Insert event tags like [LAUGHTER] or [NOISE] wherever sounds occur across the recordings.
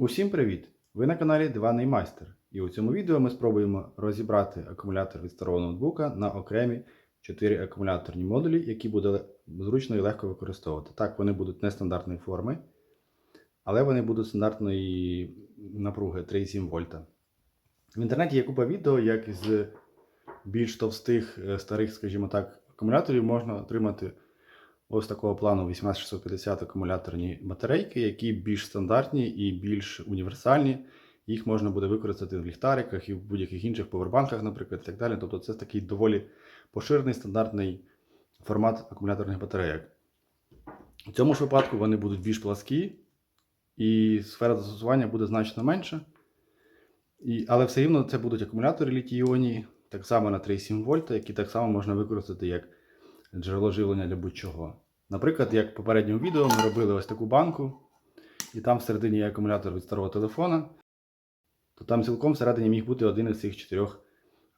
Усім привіт! Ви на каналі Диванний Майстер. І у цьому відео ми спробуємо розібрати акумулятор від старого ноутбука на окремі 4 акумуляторні модулі, які буде зручно і легко використовувати. Так, вони будуть нестандартної форми, але вони будуть стандартної напруги 3,7 вольта. В інтернеті є купа відео, як з більш товстих е, старих, скажімо так, акумуляторів можна отримати ось такого плану 18650 акумуляторні батарейки, які більш стандартні і більш універсальні. Їх можна буде використати в ліхтариках і в будь-яких інших повербанках, наприклад, і так далі. Тобто це такий доволі поширений стандартний формат акумуляторних батарейок. У цьому ж випадку вони будуть більш пласкі, і сфера застосування буде значно менша. І, але все рівно це будуть акумулятори літій-іонні, так само на 3,7 вольта, які так само можна використати як джерело живлення для будь-чого. Наприклад, як в попередньому відео ми робили ось таку банку, і там всередині є акумулятор від старого телефона, то там цілком всередині міг бути один із цих чотирьох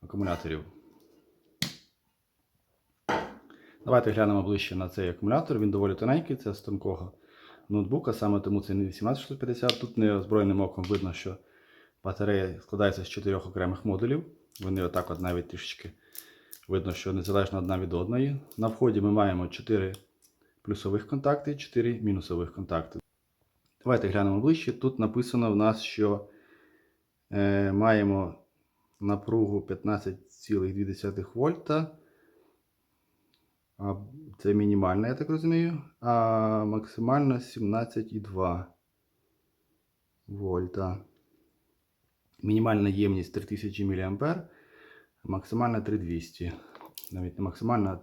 акумуляторів. Давайте глянемо ближче на цей акумулятор. Він доволі тоненький, це з тонкого ноутбука, саме тому це не 18650. Тут неозброєним оком видно, що батарея складається з чотирьох окремих модулів. Вони отак от навіть трішечки видно, що незалежно одна від одної. На вході ми маємо 4 плюсових контакти, 4 мінусових контакти. Давайте глянемо ближче. Тут написано в нас, що е, маємо напругу 15,2 вольта. Це мінімальна, я так розумію. А максимальна 17,2 вольта. Мінімальна ємність 3000 мА, максимальна 3200. Навіть не максимальна,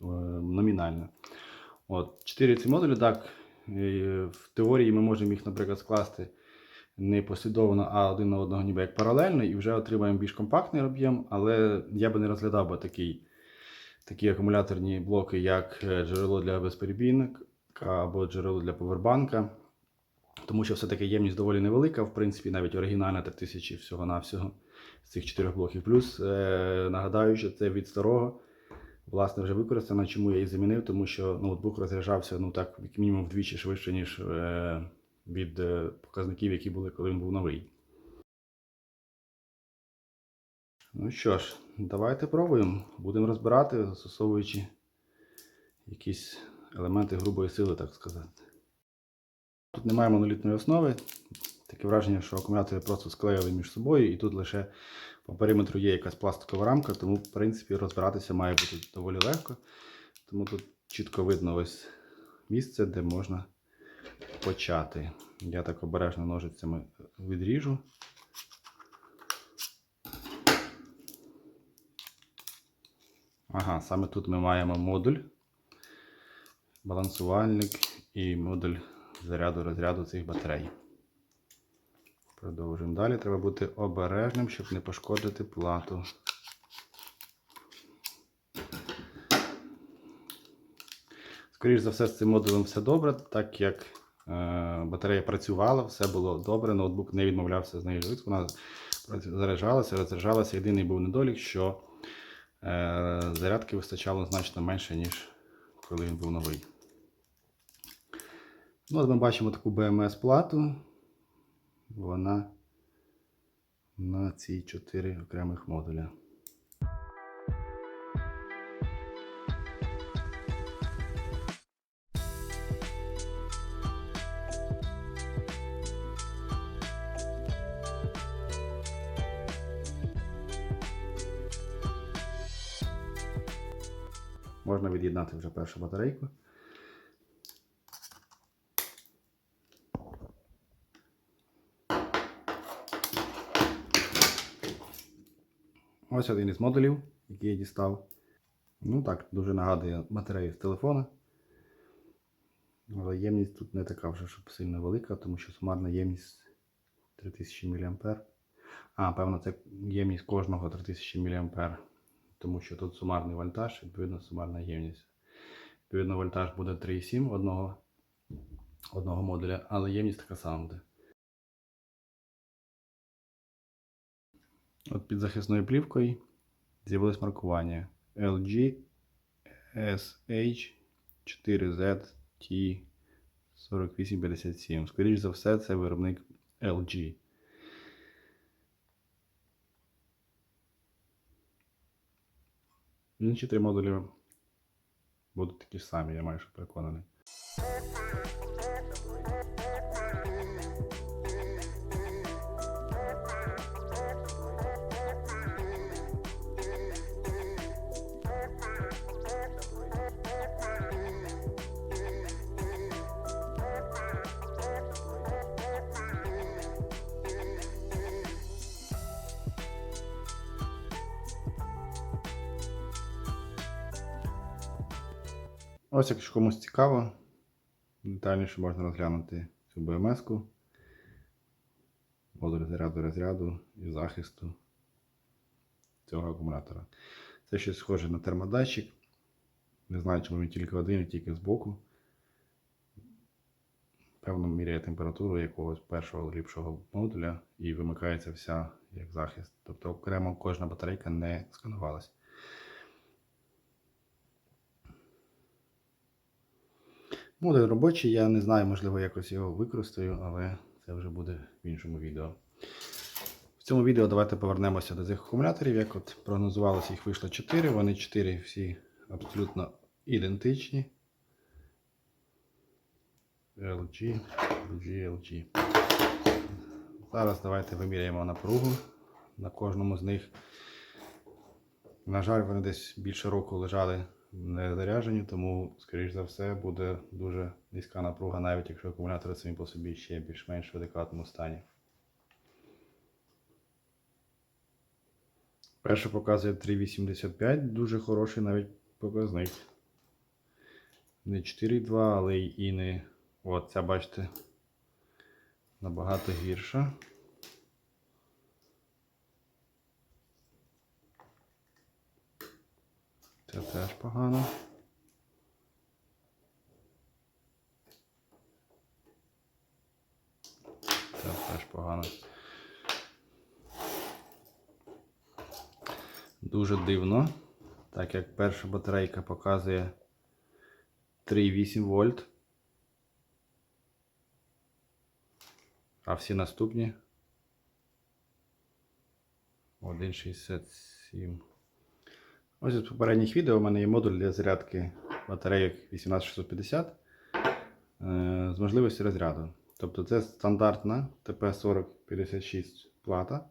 а номінальна. От, 4 ці модулі, так. е, В теорії ми можемо їх, наприклад, скласти не послідовно, а один на одного ніби як паралельно, і вже отримаємо більш компактний об'єм, але я би не розглядав би такий, такі акумуляторні блоки, як е, джерело для безперебійника або джерело для повербанка. Тому що все-таки ємність доволі невелика, в принципі, навіть оригінальна 3000 всього-навсього з цих чотирьох блоків. Плюс е, нагадаю, що це від старого, власне, вже використано. Чому я її замінив? Тому що ноутбук розряджався ну так, як мінімум вдвічі швидше, ніж е, від е, показників, які були, коли він був новий. Ну що ж, давайте пробуємо. Будемо розбирати, застосовуючи якісь елементи грубої сили, так сказати. Тут немає монолітної основи. Таке враження, що акумулятори просто склеїли між собою, і тут лише по периметру є якась пластикова рамка, тому, в принципі, розбиратися має бути доволі легко. Тому тут чітко видно ось місце, де можна почати. Я так обережно ножицями відріжу. Ага, саме тут ми маємо модуль, балансувальник і модуль заряду розряду цих батарей. Продовжуємо далі. Треба бути обережним, щоб не пошкодити плату. Скоріше за все, з цим модулем все добре, так як е, батарея працювала, все було добре, ноутбук не відмовлявся з нею. Вона заряджалася, розряджалася. Єдиний був недолік, що е, зарядки вистачало значно менше, ніж коли він був новий. Ну, от ми бачимо таку BMS-плату. Вона на ці чотири окремих модуля. Можна від'єднати вже першу батарейку. Ось один із модулів, який я дістав. Ну так, дуже нагадує батарею з телефона. Але ємність тут не така вже щоб сильно велика, тому що сумарна ємність 3000 мА. А, певно, це ємність кожного 3000 мА. Тому що тут сумарний вольтаж, відповідно, сумарна ємність. Відповідно, вольтаж буде 3,7 одного, одного модуля, але ємність така сама буде. От під захисною плівкою з'явилось маркування LG SH 4Z T 4857. Скоріше за все, це виробник LG. Інші три модулі будуть такі ж самі, я майже переконаний. Ось, якщо комусь цікаво, детальніше можна розглянути цю BMS-ку, модуль заряду розряду і захисту цього акумулятора. Це щось схоже на термодатчик. Не знаю, чому він тільки один і тільки збоку. Певно, міряє температуру якогось першого ліпшого модуля і вимикається вся як захист. Тобто окремо кожна батарейка не сканувалась. Модуль робочий, я не знаю, можливо, якось його використаю, але це вже буде в іншому відео. В цьому відео давайте повернемося до цих акумуляторів. Як от прогнозувалося, їх вийшло 4. Вони 4 всі абсолютно ідентичні. LG, LG, LG. Зараз давайте виміряємо напругу на кожному з них. На жаль, вони десь більше року лежали не заряджені, тому, скоріш за все, буде дуже низька напруга, навіть якщо акумулятори самі по собі ще більш-менш в адекватному стані. Перше показує 3,85, дуже хороший навіть показник. Не 4,2, але і не. От ця, бачите, набагато гірша. Це теж погано. Це теж погано. Дуже дивно, так як перша батарейка показує 3,8 вольт. А всі наступні 1,67. Ось з попередніх відео у мене є модуль для зарядки батарейок 18650 е, з можливістю розряду. Тобто це стандартна TP4056 плата,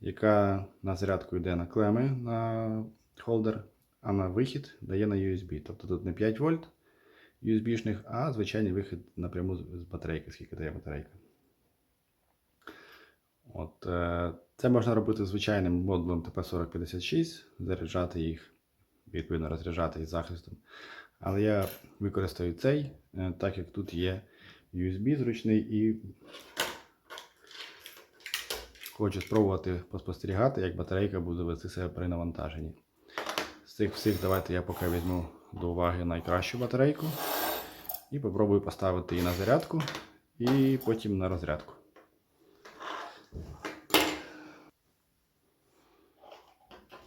яка на зарядку йде на клеми на холдер, а на вихід дає на USB. Тобто тут не 5 вольт USB-шних, а звичайний вихід напряму з батарейки, скільки дає батарейка. От, е, Це можна робити звичайним модулем TP4056, заряджати їх, відповідно розряджати із захистом. Але я використаю цей, е, так як тут є USB зручний і хочу спробувати поспостерігати, як батарейка буде вести себе при навантаженні. З цих всіх давайте я поки візьму до уваги найкращу батарейку і попробую поставити її на зарядку і потім на розрядку.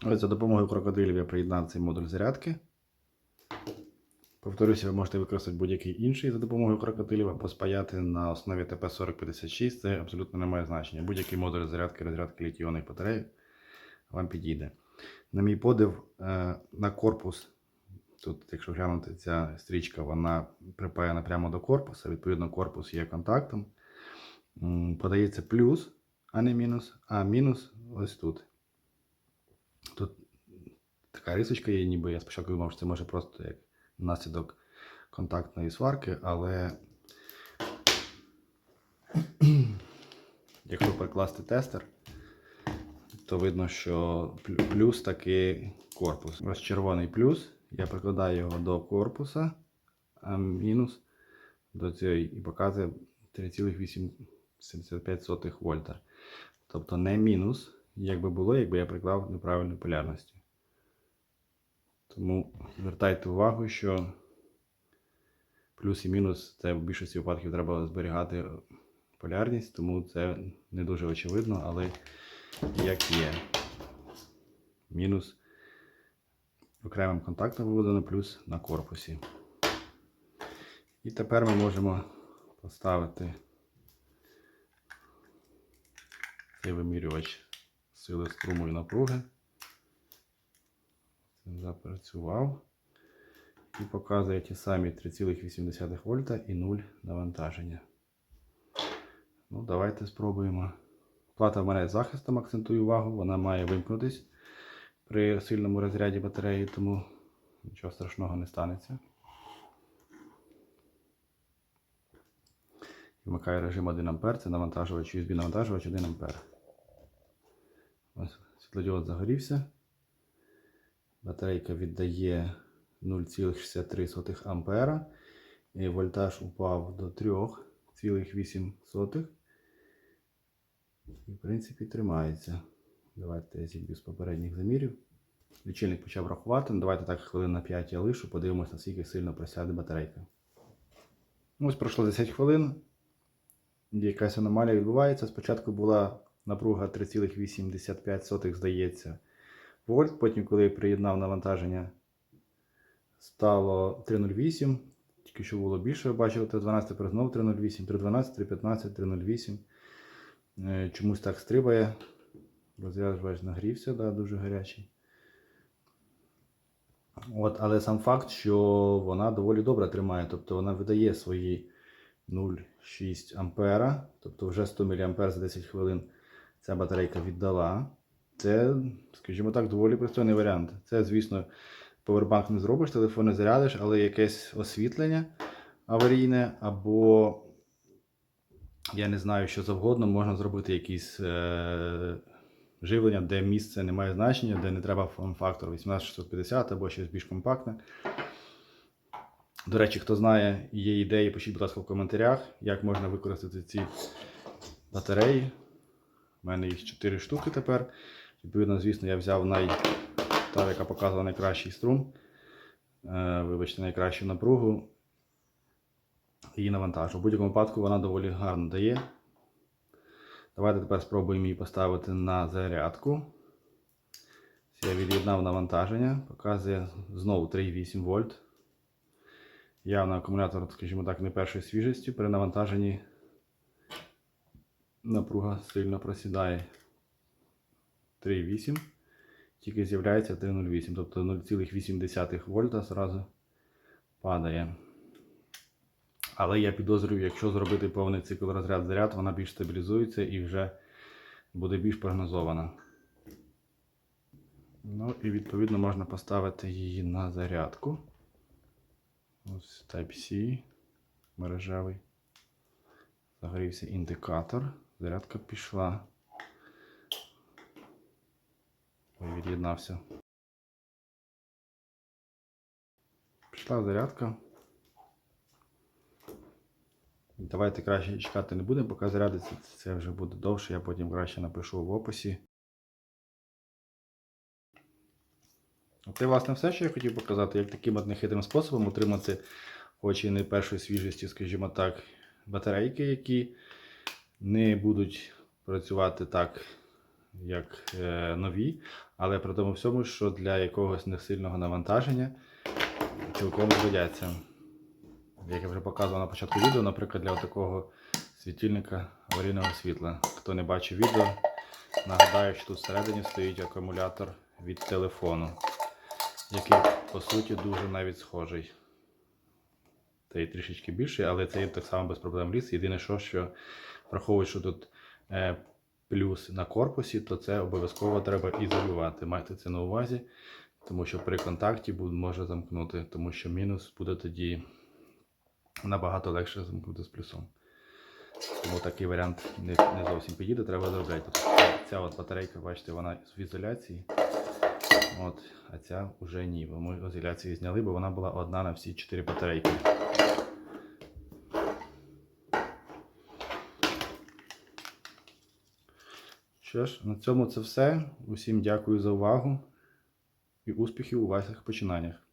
Ось за допомогою крокодилів я приєднав цей модуль зарядки. Повторюся, ви можете використати будь-який інший за допомогою крокодилів або спаяти на основі TP4056. Це абсолютно не має значення. Будь-який модуль зарядки розрядки літіонних батарей вам підійде. На мій подив, е, на корпус, тут, якщо глянути, ця стрічка, вона припаяна прямо до корпуса. Відповідно, корпус є контактом. Подається плюс, а не мінус, а мінус ось тут. Тут така рисочка є, ніби я спочатку думав, що це може просто як наслідок контактної сварки, але [CLEARS THROAT] якщо прикласти тестер, то видно, що плюс таки корпус. Ось червоний плюс, я прикладаю його до корпуса, а мінус до цієї і показує 3,875 вольта. Тобто не мінус, як би було, якби я приклав неправильну полярність. Тому звертайте увагу, що плюс і мінус це в більшості випадків треба зберігати полярність, тому це не дуже очевидно, але як є. Мінус окремим контактом виведено, плюс на корпусі. І тепер ми можемо поставити Це вимірювач сили струму і напруги. Він запрацював. І показує ті самі 3,8 вольта і 0 навантаження. Ну, давайте спробуємо. Плата в мене захистом, акцентую увагу, вона має вимкнутись при сильному розряді батареї, тому нічого страшного не станеться. Вмикаю режим 1 А, це навантажувач USB навантажувач 1 А. Ось світлодіод загорівся. Батарейка віддає 0,63 ампера. І вольтаж упав до 3,8. І, в принципі, тримається. Давайте я зіб'ю з попередніх замірів. Лічильник почав рахувати. Ну, Давайте так хвилин на 5 я лишу, подивимось, наскільки сильно просяде батарейка. Ось пройшло 10 хвилин. Якась аномалія відбувається. Спочатку була напруга 3,85, здається, вольт. Потім, коли я приєднав навантаження, стало 3,08. Тільки що було більше, ви бачили, 3,12, тепер знову 3,08, 3,12, 3,15, 3,08. Е, Чомусь так стрибає. Розряд бач, нагрівся, да, дуже гарячий. От, але сам факт, що вона доволі добре тримає, тобто вона видає свої 0,6 ампера, тобто вже 100 мА за 10 хвилин ця батарейка віддала. Це, скажімо так, доволі пристойний варіант. Це, звісно, повербанк не зробиш, телефон не зарядиш, але якесь освітлення аварійне, або я не знаю, що завгодно, можна зробити якісь е- живлення, де місце не має значення, де не треба форм-фактор 18650 або щось більш компактне. До речі, хто знає, є ідеї, пишіть, будь ласка, в коментарях, як можна використати ці батареї. У мене їх 4 штуки тепер. Відповідно, звісно, я взяв най... та, яка показувала найкращий струм. Е, вибачте, найкращу напругу. Її навантажу. У будь-якому випадку вона доволі гарно дає. Давайте тепер спробуємо її поставити на зарядку. Я від'єднав навантаження, показує знову 3,8 вольт. Явно акумулятор, скажімо так, не першої свіжості. При навантаженні напруга сильно просідає 3,8. Тільки з'являється 3,08, тобто 0,8 вольта зразу падає. Але я підозрюю, якщо зробити повний цикл розряд-заряд, вона більш стабілізується і вже буде більш прогнозована. Ну і відповідно можна поставити її на зарядку. Ось Type-C мережевий. Загорівся індикатор. Зарядка пішла. Ой, від'єднався. Пішла зарядка. Давайте краще чекати не будемо, поки зарядиться. Це вже буде довше, я потім краще напишу в описі. Це, власне, все, що я хотів показати, як таким от нехитрим способом отримати, хоч і не першої свіжості, скажімо так, батарейки, які не будуть працювати так, як е, нові, але при тому всьому, що для якогось несильного навантаження цілком згодяться. Як я вже показував на початку відео, наприклад, для такого світильника аварійного світла. Хто не бачив відео, нагадаю, що тут всередині стоїть акумулятор від телефону, який по суті дуже навіть схожий. Цей трішечки більший, але цей так само без проблем ліс. Єдине, що, що враховуючи, що тут е, плюс на корпусі, то це обов'язково треба ізолювати. Майте це на увазі, тому що при контакті може замкнути, тому що мінус буде тоді набагато легше замкнути з плюсом. Тому такий варіант не, не зовсім підійде, треба. Тут ця от батарейка, бачите, вона в ізоляції. От, а ця вже ні. Ми з ізоляції зняли, бо вона була одна на всі 4 батарейки. Що ж, на цьому це все. Усім дякую за увагу і успіхів у ваших починаннях.